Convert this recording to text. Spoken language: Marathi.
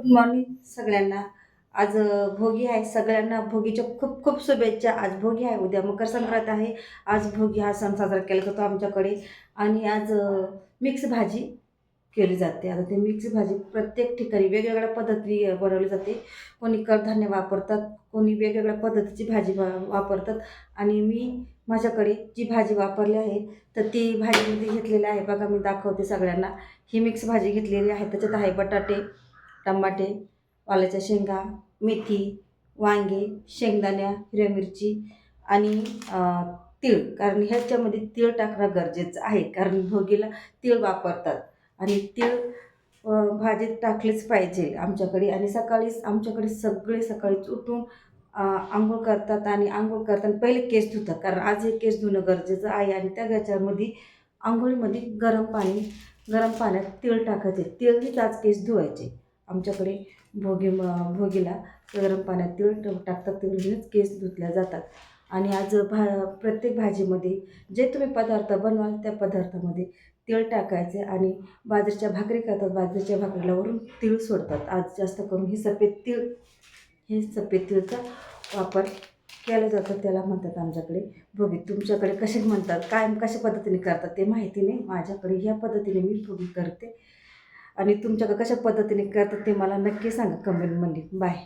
गुड मॉर्निंग सगळ्यांना. आज भोगी आहे. सगळ्यांना भोगीच्या खूप खूप शुभेच्छा. आज भोगी आहे. उद्या मकर संक्रांत आहे. आज भोगी हा सण साजरा केला जातो आमच्याकडे. आणि आज मिक्स भाजी केली जाते. आता ते मिक्स भाजी प्रत्येक ठिकाणी वेगवेगळ्या पद्धती बनवली जाते. कोणी कडधान्य वापरतात कोणी वेगवेगळ्या पद्धतीची भाजी वा वापरतात. आणि मी माझ्याकडे जी भाजी वापरली आहे तर ती भाजी मी घेतलेली आहे. बघा मी दाखवते सगळ्यांना. ही मिक्स भाजी घेतलेली आहे. त्याच्यात आहे बटाटे टमाटे वालाच्या शेंगा मेथी वांगे शेंगदाण्या हिरव्या मिरची आणि तीळ. कारण ह्याच्यामध्ये तीळ टाकणं गरजेचं आहे. कारण भोगीला तीळ वापरतात. आणि तीळ भाजीत टाकलेच पाहिजे आमच्याकडे. आणि सकाळीच आमच्याकडे सगळे सकाळीच उठून आंघोळ करतात आणि आंघोळ करताना पहिले केस धुतात. कारण आज हे केस धुणं गरजेचं आहे आणि त्या ह्याच्यामध्ये आंघोळीमध्ये गरम पाणी गरम पाण्यात तीळ टाकायचे. तीळनीच आज केस धुवायचे. आमच्याकडे भोगी भोगीला गरम पाण्यात तीळ टाकतात तिळूनच केस धुतल्या जातात. आणि आज भा प्रत्येक भाजीमध्ये जे तुम्ही पदार्थ बनवाल त्या पदार्थामध्ये तीळ टाकायचे आणि बाजरीच्या भाकरी करतात बाजरीच्या भाकरीला वरून तीळ सोडतात. आज जास्त करून हे सफेद तीळ हे सफेद तीळचा वापर केला जातो त्याला म्हणतात आमच्याकडे भोगी. तुमच्याकडे कसे म्हणतात काय कशा पद्धतीने करतात ते माहिती नाही. माझ्याकडे ह्या पद्धतीने मी भोगी करते. आणि तुमच्याकडं कशा पद्धतीने करतात ते मला नक्की सांगा. कमेंटमध्ये बाय.